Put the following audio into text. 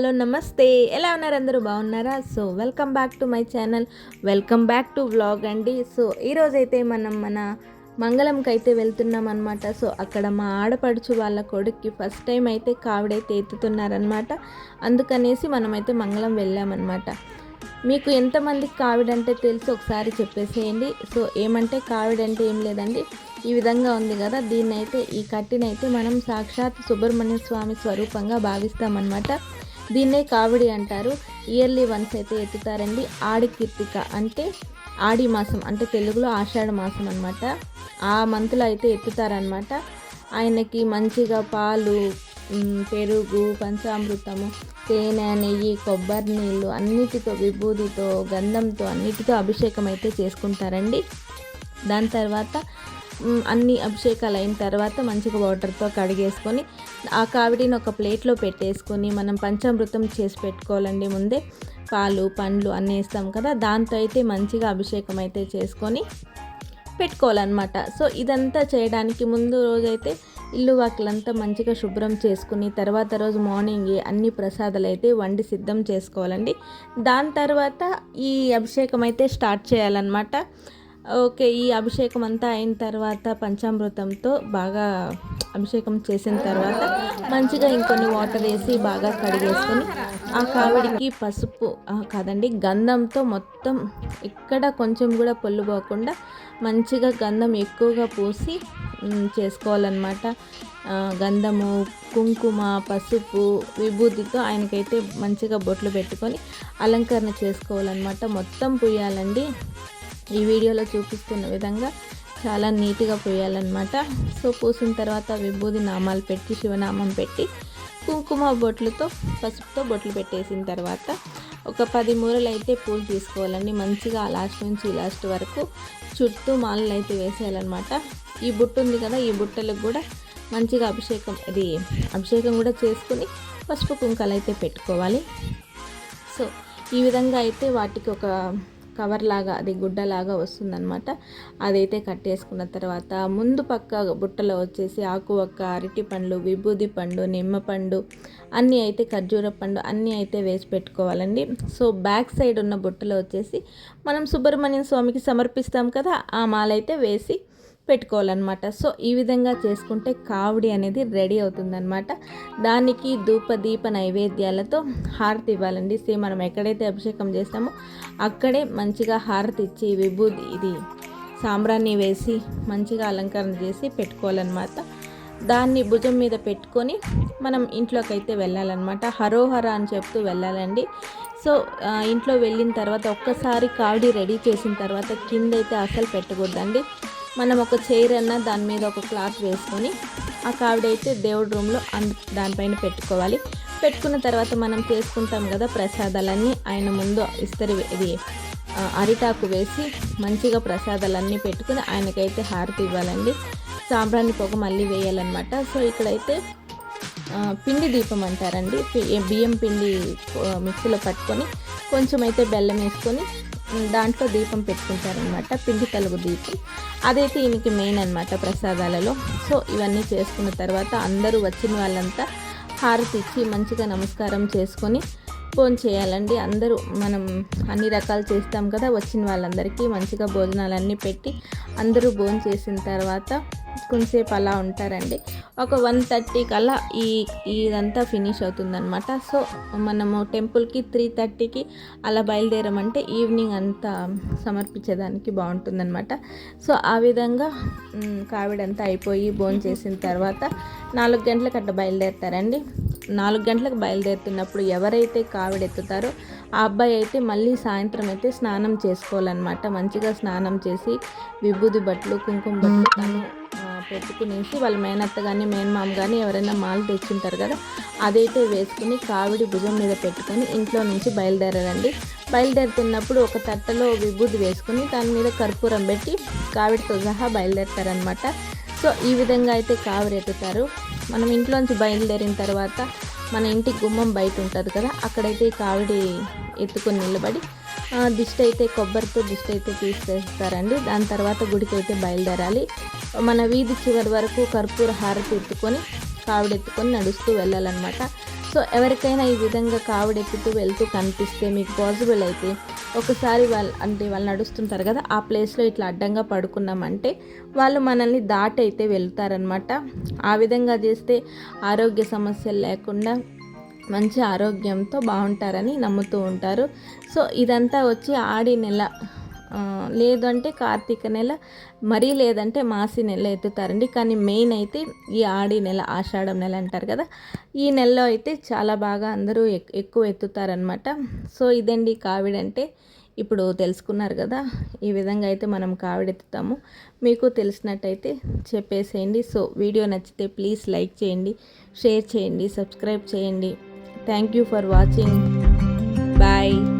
Hello నమస్తే. ఎలా ఉన్నారు అందరూ? బాగున్నారా? So welcome back to my channel welcome back to vlog అండి. సో ఈరోజైతే మనం మన మంగళంకి అయితే వెళ్తున్నాం అనమాట సో అక్కడ మా ఆడపడుచు వాళ్ళ కొడుక్కి ఫస్ట్ టైం అయితే కావిడైతే ఎత్తుతున్నారనమాట అందుకనేసి మనమైతే మంగళం వెళ్ళామన్నమాట మీకు ఎంతమందికి కావిడంటే తెలుసు? ఒకసారి చెప్పేసేయండి. సో ఏమంటే కావిడంటే ఏం లేదండి. ఈ విధంగా ఉంది కదా. దీన్ని అయితే ఈ కట్టినైతే మనం సాక్షాత్ సుబ్రహ్మణ్య స్వామి స్వరూపంగా భావిస్తామన్నమాట. దీన్నే కావిడి అంటారు. ఇయర్లీ వన్స్ అయితే ఎత్తుతారండి. ఆడి కీర్తిక అంటే ఆడి మాసం అంటే తెలుగులో ఆషాఢ మాసం అనమాట ఆ మంత్లో అయితే ఎత్తుతారనమాట ఆయనకి మంచిగా పాలు పెరుగు పంచామృతము తేనె నెయ్యి కొబ్బరి నీళ్ళు అన్నిటితో విభూతితో గంధంతో అన్నిటితో అభిషేకం అయితే చేసుకుంటారండి. దాని తర్వాత అన్ని అభిషేకాలు అయిన తర్వాత మంచిగా వాటర్తో కడిగేసుకొని ఆ కావిడిని ఒక ప్లేట్లో పెట్టేసుకొని మనం పంచామృతం చేసి పెట్టుకోవాలండి ముందే. పాలు పండ్లు అన్నీ వేస్తాం కదా దాంతో అయితే మంచిగా అభిషేకం అయితే చేసుకొని పెట్టుకోవాలన్నమాట. సో ఇదంతా చేయడానికి ముందు రోజైతే ఇల్లు వాకిలంతా మంచిగా శుభ్రం చేసుకుని తర్వాత రోజు మార్నింగ్ అన్ని ప్రసాదాలు అయితే వండి సిద్ధం చేసుకోవాలండి. దాని తర్వాత ఈ అభిషేకం అయితే స్టార్ట్ చేయాలన్నమాట. ఓకే ఈ అభిషేకం అంతా అయిన తర్వాత పంచామృతంతో బాగా అభిషేకం చేసిన తర్వాత మంచిగా ఇంకొన్ని వాటర్ వేసి బాగా కడిగేసుకొని ఆ కావిడికి పసుపు కాదండి గంధంతో మొత్తం ఎక్కడ కొంచెం కూడా పొల్లు పోకుండా మంచిగా గంధం ఎక్కువగా పూసి చేసుకోవాలన్నమాట. గంధము కుంకుమ పసుపు విభూతితో ఆయనకైతే మంచిగా బొట్లు పెట్టుకొని అలంకరణ చేసుకోవాలన్నమాట. మొత్తం పుయ్యాలండి. ఈ వీడియోలో చూపిస్తున్న విధంగా చాలా నీట్గా పోయాలన్నమాట. సో పూసిన తర్వాత విభూది నామాలు పెట్టి శివనామం పెట్టి కుంకుమ బొట్లతో పసుపుతో బొట్లు పెట్టేసిన తర్వాత ఒక పది మూరలు అయితే పూలు తీసుకోవాలండి. మంచిగా ఆ లాస్ట్ నుంచి ఈ లాస్ట్ వరకు చుట్టూ మాలలు అయితే వేసేయాలన్నమాట. ఈ బుట్ట ఉంది కదా ఈ బుట్టలకు కూడా మంచిగా అభిషేకం అది అభిషేకం కూడా చేసుకుని పసుపు కుంకాలు అయితే పెట్టుకోవాలి. సో ఈ విధంగా అయితే వాటికి ఒక కవర్ లాగా అది గుడ్డలాగా వస్తుందన్నమాట. అదైతే కట్టేసుకున్న తర్వాత ముందు పక్క బుట్టలో వచ్చేసి ఆకు ఒక్క అరటి పండ్లు విభూది పండు నిమ్మ పండు అన్నీ అయితే ఖర్జూర పండు అన్నీ అయితే వేసి పెట్టుకోవాలండి. సో బ్యాక్ సైడ్ ఉన్న బుట్టలో వచ్చేసి మనం సుబ్రహ్మణ్యం స్వామికి సమర్పిస్తాం కదా ఆ మాలైతే వేసి పెట్టుకోవాలన్నమాట. సో ఈ విధంగా చేసుకుంటే కావడి అనేది రెడీ అవుతుందన్నమాట. దానికి ధూప దీప నైవేద్యాలతో హారతి ఇవ్వాలండి. సేమ్ మనం ఎక్కడైతే అభిషేకం చేస్తామో అక్కడే మంచిగా హారతి ఇచ్చి విభూది ఇది సాంబ్రాన్ని వేసి మంచిగా అలంకరణ చేసి పెట్టుకోవాలన్నమాట. దాన్ని భుజం మీద పెట్టుకొని మనం ఇంట్లోకి అయితే వెళ్ళాలన్నమాట. హరోహర అని చెప్తూ వెళ్ళాలండి. సో ఇంట్లో వెళ్ళిన తర్వాత ఒక్కసారి కావిడి రెడీ చేసిన తర్వాత కింద అయితే అసలు పెట్టకూడదండి. మనం ఒక చైర్ అన్న దాని మీద ఒక క్లాత్ వేసుకొని ఆ కావిడైతే దేవుడి రూమ్లో అన్ దానిపైన పెట్టుకోవాలి. పెట్టుకున్న తర్వాత మనం చేసుకుంటాం కదా ప్రసాదాలన్నీ ఆయన ముందు ఇస్తరి ఇది అరిటాకు వేసి మంచిగా ప్రసాదాలన్నీ పెట్టుకుని ఆయనకైతే హారతి ఇవ్వాలండి. సాంబ్రాణి పొగ మళ్ళీ వేయాలన్నమాట. సో ఇక్కడైతే పిండి దీపం అంటారండి. బియ్యం పిండి మిక్సీలో పట్టుకొని కొంచెం అయితే బెల్లం వేసుకొని దాంట్లో దీపం పెట్టుకుంటారనమాట పిండి తలుగు దీపం. అదైతే ఈయనకి మెయిన్ అనమాట ప్రసాదాలలో. సో ఇవన్నీ చేసుకున్న తర్వాత అందరూ వచ్చిన వాళ్ళంతా హారతి ఇచ్చి మంచిగా నమస్కారం చేసుకొని ఫోన్ చేయాలండి. అందరూ మనం అన్ని రకాలు చేస్తాం కదా వచ్చిన వాళ్ళందరికీ మంచిగా భోజనాలన్నీ పెట్టి అందరూ భోజనం చేసిన తర్వాత కొంతసేపు అలా ఉంటారండి. ఒక వన్ థర్టీ కల్లా ఈ ఇదంతా ఫినిష్ అవుతుందన్నమాట. సో మనము టెంపుల్కి త్రీ థర్టీకి అలా బయలుదేరమంటే ఈవినింగ్ అంతా సమర్పించేదానికి బాగుంటుందన్నమాట. సో ఆ విధంగా కావిడంతా అయిపోయి భోజనం చేసిన తర్వాత నాలుగు గంటలకు అట్లా బయలుదేరుతారండి. నాలుగు గంటలకు బయలుదేరుతున్నప్పుడు ఎవరైతే కావిడెత్తుతారో ఆ అబ్బాయి అయితే మళ్ళీ సాయంత్రం అయితే స్నానం చేసుకోవాలన్నమాట. మంచిగా స్నానం చేసి విభూది బట్టలు కుంకుమ బట్టలు తను పెట్టుకునేసి వాళ్ళ మేనత్త కానీ మేనమామ కానీ ఎవరైనా మాలు తెచ్చింటారు కదా అదైతే వేసుకుని కావిడి భుజం మీద పెట్టుకొని ఇంట్లో నుంచి బయలుదేరారండి. బయలుదేరుతున్నప్పుడు ఒక తట్టలో విభూతి వేసుకుని దాని మీద కర్పూరం పెట్టి కావిడితో సహా బయలుదేరుతారనమాట సో ఈ విధంగా అయితే కావిడి ఎత్తుతారు. మనం ఇంట్లోంచి బయలుదేరిన తర్వాత మన ఇంటి గుమ్మం బయట ఉంటుంది కదా అక్కడైతే కావిడి ఎత్తుకొని నిలబడి ఆ, దిష్టి అయితే కొబ్బరితో దిష్టి అయితే తీసేస్తారండి. దాని తర్వాత గుడికి అయితే బయలుదేరాలి. మన వీధి చివరి వరకు కర్పూర హారతి ఎత్తుకొని కావిడెత్తుకొని నడుస్తూ వెళ్ళాలన్నమాట. సో ఎవరికైనా ఈ విధంగా కావిడెత్తుతూ వెళ్తూ కనిపిస్తే మీకు పాసిబుల్ అయితే ఒకసారి వాళ్ళు అంటే వాళ్ళు నడుస్తుంటారు కదా ఆ ప్లేస్లో ఇట్లా అడ్డంగా పడుకున్నామంటే వాళ్ళు మనల్ని దాటి అయితే వెళ్తారనమాట ఆ విధంగా చేస్తే ఆరోగ్య సమస్యలు లేకుండా మంచి ఆరోగ్యంతో బాగుంటారని నమ్ముతూ ఉంటారు. సో ఇదంతా వచ్చి ఆడి నెల లేదంటే కార్తీక నెల మరీ లేదంటే మాసి నెల ఎత్తుతారండి. కానీ మెయిన్ అయితే ఈ ఆడి నెల ఆషాఢం నెల అంటారు కదా. ఈ నెలలో అయితే చాలా బాగా అందరూ ఎక్- ఎక్కువ ఎత్తుతారనమాట సో ఇదండి కావిడంటే ఇప్పుడు తెలుసుకున్నారు కదా ఈ విధంగా అయితే మనం కావిడెత్తుతాము మీకు తెలిసినట్టయితే చెప్పేసేయండి. సో వీడియో నచ్చితే ప్లీజ్ లైక్ చేయండి షేర్ చేయండి సబ్స్క్రైబ్ చేయండి. Thank you for watching. Bye.